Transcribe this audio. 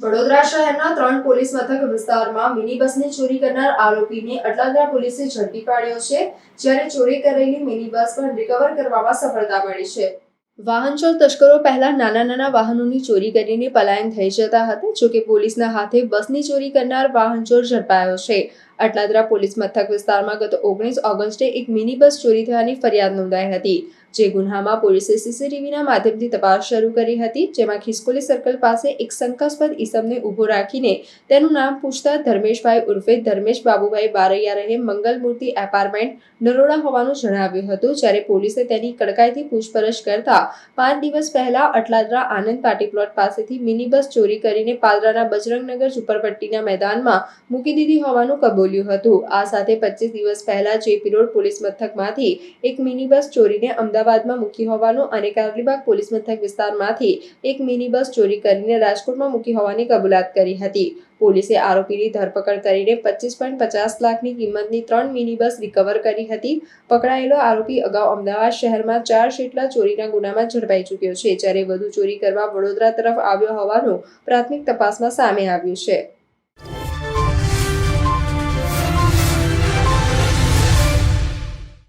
શહેરના ત્રણ પોલીસ મથક વિસ્તારમાં મિની બસને ચોરી કરનાર આરોપીને અટલાદરા પોલીસે ઝડપી પાડ્યો છે, જ્યારે ચોરી કરેલી મિની બસ પણ રિકવર કરવામાં સફળતા મળી છે. વાહન ચોર તસ્કરો પહેલા નાના નાના વાહનોની ચોરી કરીને પલાયન થઈ જતા હતા, જોકે પોલીસના હાથે બસની ચોરી કરનાર વાહન ચોર ઝડપાયો છે. અટલાદરા પોલીસ મથક વિસ્તારમાં ગત ઓગણીસ ઓગસ્ટે એક મિની બસ ચોરી થયાની ફરિયાદ નોંધાઈ હતી, જે ગુન્હામાં પોલીસે સીસીટીવીના માધ્યમથી તપાસ શરૂ કરી હતી, જેમાં ખિસકોલી સર્કલ પાસે એક શંકાસ્પદ ઈસમને ઊભો રાખીને તેનું નામ પૂછતા ધર્મેશભાઈ ઉર્ફે ધર્મેશ બાબુભાઈ બારૈયા રહે મંગલમૂર્તિ એપાર્ટમેન્ટ નરોડા હોવાનું જણાવ્યું હતું, જ્યારે પોલીસે તેની કડકાઈથી પૂછપરછ કરતા પાંચ દિવસ પહેલા અટલાદરા આનંદ પાર્ટી પ્લોટ પાસેથી મિની બસ ચોરી કરીને પાદરાના બજરંગનગર ઝુંપડપટ્ટીના મેદાનમાં મૂકી દીધી હોવાનું કબૂલ્યું હતું. આ સાથે પચીસ દિવસ પહેલા જેપી રોડ પોલીસ મથકમાંથી એક મિની બસ ચોરીને અમદાવાદમાં મૂકી હોવાનું અને કારલીબાગ પોલીસ મથક વિસ્તારમાંથી એક મિની બસ ચોરી કરીને રાજકોટમાં મૂકી હોવાની કબૂલાત કરી હતી. પોલીસે આરોપીની ધરપકડ કરીને પચીસ પોઈન્ટ પચાસ લાખની કિંમતની ત્રણ મિની બસ રિકવર કરી હતી. પકડાયેલો આરોપી અગાઉ અમદાવાદ શહેરમાં ચાર જેટલા ચોરીના ગુનામાં ઝડપાઈ ચૂક્યો છે, જ્યારે વધુ ચોરી કરવા વડોદરા તરફ આવ્યો હોવાનું પ્રાથમિક તપાસમાં સામે આવ્યું છે.